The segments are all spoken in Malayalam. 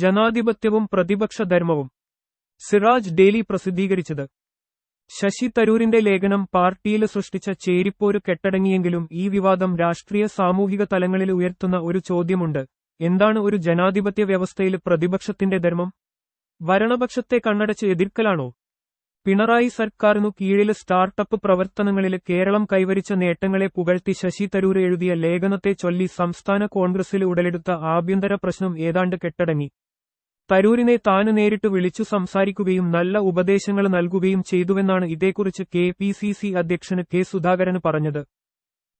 ജനാധിപത്യവും പ്രതിപക്ഷ ധർമ്മവും സിറാജ് ഡെയിലി പ്രസിദ്ധീകരിച്ചത്. ശശി തരൂരിന്റെ ലേഖനം പാർട്ടിയിൽ സൃഷ്ടിച്ച ചേരിപ്പോര് കെട്ടടങ്ങിയെങ്കിലും ഈ വിവാദം രാഷ്ട്രീയ സാമൂഹിക തലങ്ങളിൽ ഉയർത്തുന്ന ഒരു ചോദ്യമുണ്ട്. എന്താണ് ഒരു ജനാധിപത്യ വ്യവസ്ഥയിൽ പ്രതിപക്ഷത്തിന്റെ ധർമ്മം? ഭരണപക്ഷത്തെ കണ്ണടച്ച് എതിർക്കലാണോ? പിണറായി സർക്കാരിനു കീഴിൽ സ്റ്റാർട്ടപ്പ് പ്രവർത്തനങ്ങളിൽ കേരളം കൈവരിച്ച നേട്ടങ്ങളെ പുകഴ്ത്തി ശശി തരൂർ എഴുതിയ ലേഖനത്തെ ചൊല്ലി സംസ്ഥാന കോൺഗ്രസിൽ ഉടലെടുത്ത ആഭ്യന്തര പ്രശ്നം ഏതാണ്ട് കെട്ടടങ്ങി. തരൂരിനെ താന് നേരിട്ട് വിളിച്ചു സംസാരിക്കുകയും നല്ല ഉപദേശങ്ങൾ നൽകുകയും ചെയ്തുവെന്നാണ് ഇതേക്കുറിച്ച് കെ പി സി സി അധ്യക്ഷന് കെ സുധാകരൻ പറഞ്ഞത്.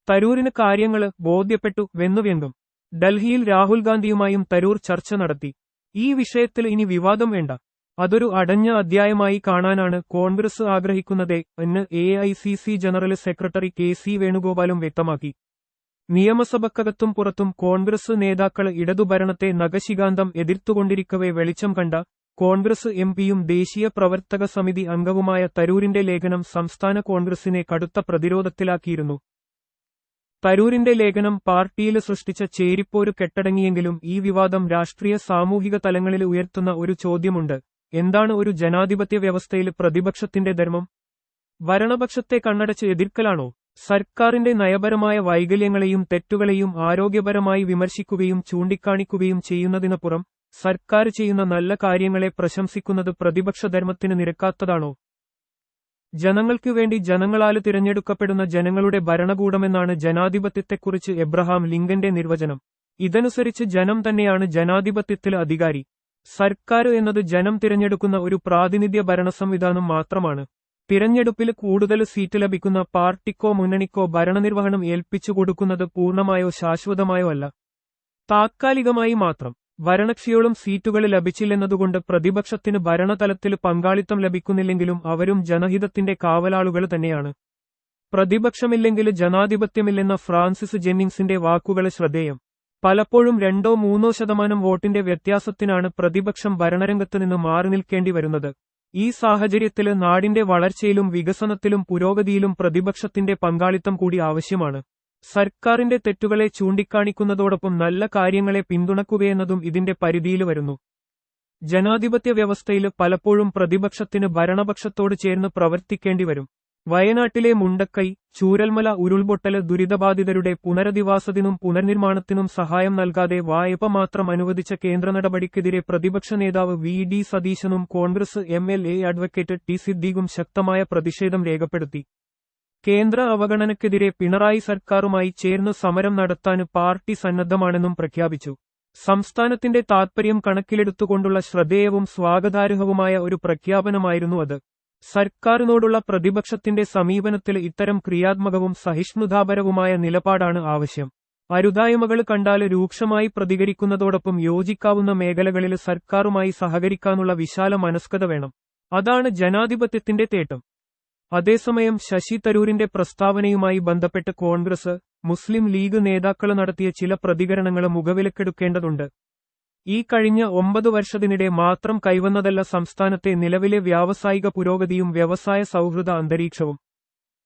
തരൂരിന് കാര്യങ്ങൾ ബോധ്യപ്പെട്ടു വെന്നുവെങ്കും ഡൽഹിയിൽ രാഹുൽ ഗാന്ധിയുമായും തരൂർ ചർച്ച നടത്തി. ഈ വിഷയത്തിൽ ഇനി വിവാദം വേണ്ട. അതൊരു അടഞ്ഞ അധ്യായമായി കാണാനാണ് കോൺഗ്രസ് ആഗ്രഹിക്കുന്നത് എന്ന് A I C C general secretary K C വേണുഗോപാലും വ്യക്തമാക്കി. നിയമസഭക്കകത്തും പുറത്തും കോൺഗ്രസ് നേതാക്കൾ ഇടതുഭരണത്തെ നഖശികാന്തം എതിർത്തുകൊണ്ടിരിക്കവേ വെളിച്ചം കണ്ട കോൺഗ്രസ് എംപിയും ദേശീയ പ്രവർത്തക സമിതി അംഗവുമായ തരൂരിന്റെ ലേഖനം സംസ്ഥാന കോൺഗ്രസിനെ കടുത്ത പ്രതിരോധത്തിലാക്കിയിരുന്നു. തരൂരിന്റെ ലേഖനം പാർട്ടിയിൽ സൃഷ്ടിച്ച ചേരിപ്പോര് കെട്ടടങ്ങിയെങ്കിലും ഈ വിവാദം രാഷ്ട്രീയ സാമൂഹിക തലങ്ങളിൽ ഉയർത്തുന്ന ഒരു ചോദ്യമുണ്ട്. എന്താണ് ഒരു ജനാധിപത്യ വ്യവസ്ഥയിൽ പ്രതിപക്ഷത്തിന്റെ ധർമ്മം? ഭരണപക്ഷത്തെ കണ്ണടച്ച് എതിർക്കലാണോ? സർക്കാരിന്റെ നയപരമായ വൈകല്യങ്ങളെയും തെറ്റുകളെയും ആരോഗ്യപരമായി വിമർശിക്കുകയും ചൂണ്ടിക്കാണിക്കുകയും ചെയ്യുന്നതിനപ്പുറം സർക്കാർ ചെയ്യുന്ന നല്ല കാര്യങ്ങളെ പ്രശംസിക്കുന്നത് പ്രതിപക്ഷ ധർമ്മത്തിന് നിരക്കാത്തതാണോ? ജനങ്ങൾക്കു വേണ്ടി ജനങ്ങളാൽ തിരഞ്ഞെടുക്കപ്പെടുന്ന ജനങ്ങളുടെ ഭരണകൂടമെന്നാണ് ജനാധിപത്യത്തെക്കുറിച്ച് എബ്രഹാം ലിങ്കന്റെ നിർവചനം. ഇതനുസരിച്ച് ജനം തന്നെയാണ് ജനാധിപത്യത്തിൽ അധികാരി. സർക്കാർ എന്നത് ജനം തിരഞ്ഞെടുക്കുന്ന ഒരു പ്രാതിനിധ്യ ഭരണ സംവിധാനം മാത്രമാണ്. തിരഞ്ഞെടുപ്പിൽ കൂടുതൽ സീറ്റ് ലഭിക്കുന്ന പാർട്ടിക്കോ മുന്നണിക്കോ ഭരണനിർവഹണം ഏൽപ്പിച്ചു കൊടുക്കുന്നത് പൂർണമായോ ശാശ്വതമായോ അല്ല. താത്കാലികമായി മാത്രം. ഭരണകക്ഷിയോളം സീറ്റുകൾ ലഭിച്ചില്ലെന്നതുകൊണ്ട് പ്രതിപക്ഷത്തിന് ഭരണതലത്തിൽ പങ്കാളിത്തം ലഭിക്കുന്നില്ലെങ്കിലും അവരും ജനഹിതത്തിന്റെ കാവലാളുകൾ തന്നെയാണ്. പ്രതിപക്ഷമില്ലെങ്കിൽ ജനാധിപത്യമില്ലെന്ന ഫ്രാൻസിസ് ജെന്നിങ്സിന്റെ വാക്കുകൾ ശ്രദ്ധേയം. പലപ്പോഴും രണ്ടോ മൂന്നോ ശതമാനം വോട്ടിന്റെ വ്യത്യാസത്തിനാണ് പ്രതിപക്ഷം ഭരണരംഗത്ത് നിന്ന് മാറി നിൽക്കേണ്ടി വരുന്നത്. ഈ സാഹചര്യത്തിൽ നാടിന്റെ വളർച്ചയിലും വികസനത്തിലും പുരോഗതിയിലും പ്രതിപക്ഷത്തിന്റെ പങ്കാളിത്തം കൂടി ആവശ്യമാണ്. സർക്കാരിന്റെ തെറ്റുകളെ ചൂണ്ടിക്കാണിക്കുന്നതോടൊപ്പം നല്ല കാര്യങ്ങളെ പിന്തുണക്കുകയെന്നതും ഇതിന്റെ പരിധിയിൽ വരുന്നു. ജനാധിപത്യ വ്യവസ്ഥയിൽ പലപ്പോഴും പ്രതിപക്ഷത്തിന് ഭരണപക്ഷത്തോട് ചേർന്ന് പ്രവർത്തിക്കേണ്ടി വരും. വയനാട്ടിലെ മുണ്ടക്കൈ ചൂരൽമല ഉരുൾപൊട്ടൽ ദുരിതബാധിതരുടെ പുനരധിവാസത്തിനും പുനർനിർമ്മാണത്തിനും സഹായം നൽകാതെ വായ്പ മാത്രം അനുവദിച്ച കേന്ദ്ര നടപടിക്കെതിരെ പ്രതിപക്ഷ നേതാവ് വി ഡി സതീശനും Congress M L A advocate T സിദ്ദീഖും ശക്തമായ പ്രതിഷേധം രേഖപ്പെടുത്തി. കേന്ദ്ര അവഗണനക്കെതിരെ പിണറായി സർക്കാരുമായി ചേർന്ന് സമരം നടത്താൻ പാർട്ടി സന്നദ്ധമാണെന്നും പ്രഖ്യാപിച്ചു. സംസ്ഥാനത്തിന്റെ താത്പര്യം കണക്കിലെടുത്തുകൊണ്ടുള്ള ശ്രദ്ധേയവും സ്വാഗതാർഹവുമായ ഒരു പ്രഖ്യാപനമായിരുന്നു അത്. സർക്കാരിനോടുള്ള പ്രതിപക്ഷത്തിന്റെ സമീപനത്തിൽ ഇത്തരം ക്രിയാത്മകവും സഹിഷ്ണുതാപരവുമായ നിലപാടാണ് ആവശ്യം. അരുതായ്മകൾ കണ്ടാൽ രൂക്ഷമായി പ്രതികരിക്കുന്നതോടൊപ്പം യോജിക്കാവുന്ന മേഖലകളിൽ സർക്കാരുമായി സഹകരിക്കാനുള്ള വിശാല മനസ്കത വേണം. അതാണ് ജനാധിപത്യത്തിന്റെ തേട്ടം. അതേസമയം ശശി തരൂരിന്റെ പ്രസ്താവനയുമായി ബന്ധപ്പെട്ട് കോൺഗ്രസ് മുസ്ലിം ലീഗ് നേതാക്കൾ നടത്തിയ ചില പ്രതികരണങ്ങൾ മുഖവിലക്കെടുക്കേണ്ടതുണ്ട്. ഈ കഴിഞ്ഞ ഒമ്പത് വർഷത്തിനിടെ മാത്രം കൈവന്നതല്ല സംസ്ഥാനത്തെ നിലവിലെ വ്യാവസായിക പുരോഗതിയും വ്യവസായ സൗഹൃദ അന്തരീക്ഷവും.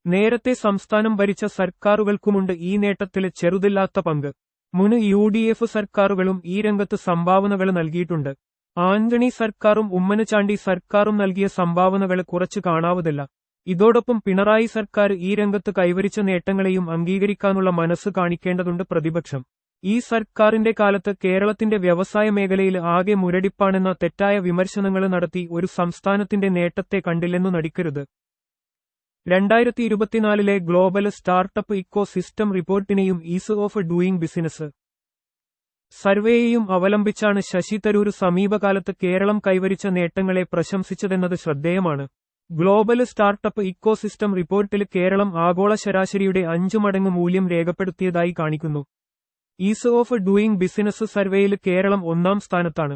നേരത്തെ സംസ്ഥാനം ഭരിച്ച സർക്കാരുകൾക്കുമുണ്ട് ഈ നേട്ടത്തിൽ ചെറുതില്ലാത്ത പങ്ക്. മുന് യു ഡി എഫ് സർക്കാരുകളും ഈ രംഗത്ത് സംഭാവനകൾ നൽകിയിട്ടുണ്ട്. ആന്റണി സർക്കാരും ഉമ്മൻചാണ്ടി സർക്കാരും നൽകിയ സംഭാവനകൾ കുറച്ചു കാണാവതല്ല ഇതോടൊപ്പം പിണറായി സർക്കാർ ഈ രംഗത്ത് കൈവരിച്ച നേട്ടങ്ങളെയും അംഗീകരിക്കാനുള്ള മനസ്സ് കാണിക്കേണ്ടതുണ്ട് പ്രതിപക്ഷം. ഈ സർക്കാരിന്റെ കാലത്ത് കേരളത്തിന്റെ വ്യവസായ മേഖലയിൽ ആകെ മുരടിപ്പാണെന്ന തെറ്റായ വിമർശനങ്ങൾ നടത്തി ഒരു സംസ്ഥാനത്തിന്റെ നേട്ടത്തെ കണ്ടില്ലെന്നു നടിക്കരുത്. രണ്ടായിരത്തി ഇരുപത്തിനാലിലെ ഗ്ലോബൽ സ്റ്റാർട്ടപ്പ് ഇക്കോ സിസ്റ്റം റിപ്പോർട്ടിനെയും ഈസ് ഓഫ് ഡൂയിങ് ബിസിനസ് സർവേയെയും അവലംബിച്ചാണ് ശശി തരൂർ സമീപകാലത്ത് കേരളം കൈവരിച്ച നേട്ടങ്ങളെ പ്രശംസിച്ചതെന്നത് ശ്രദ്ധേയമാണ്. ഗ്ലോബൽ സ്റ്റാർട്ടപ്പ് ഇക്കോസിസ്റ്റം റിപ്പോർട്ടിൽ കേരളം ആഗോള ശരാശരിയുടെ അഞ്ചു മടങ്ങ് മൂല്യം രേഖപ്പെടുത്തിയതായി കാണിക്കുന്നു. ഈസ് ഓഫ് ഡൂയിങ് ബിസിനസ് സർവേയിൽ കേരളം ഒന്നാം സ്ഥാനത്താണ്.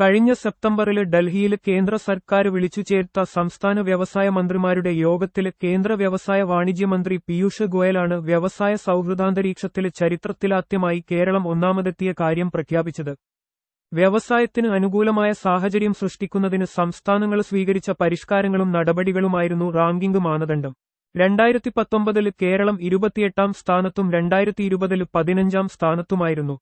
കഴിഞ്ഞ സെപ്റ്റംബറിൽ ഡൽഹിയിൽ കേന്ദ്ര സർക്കാർ വിളിച്ചു ചേർത്ത സംസ്ഥാന വ്യവസായ മന്ത്രിമാരുടെ യോഗത്തിൽ കേന്ദ്ര വ്യവസായ വാണിജ്യ മന്ത്രി പീയൂഷ് ഗോയലാണ് വ്യവസായ സൗഹൃദാന്തരീക്ഷത്തിൽ ചരിത്രത്തിലാദ്യമായി കേരളം ഒന്നാമതെത്തിയ കാര്യം പ്രഖ്യാപിച്ചത്. വ്യവസായത്തിന് അനുകൂലമായ സാഹചര്യം സൃഷ്ടിക്കുന്നതിന് സംസ്ഥാനങ്ങൾ സ്വീകരിച്ച പരിഷ്കാരങ്ങളും നടപടികളുമായിരുന്നു റാങ്കിംഗ് മാനദണ്ഡം. രണ്ടായിരത്തി പത്തൊമ്പതിൽ കേരളം ഇരുപത്തിയെട്ടാം സ്ഥാനത്തും രണ്ടായിരത്തി ഇരുപതിൽ പതിനഞ്ചാം സ്ഥാനത്തുമായിരുന്നു.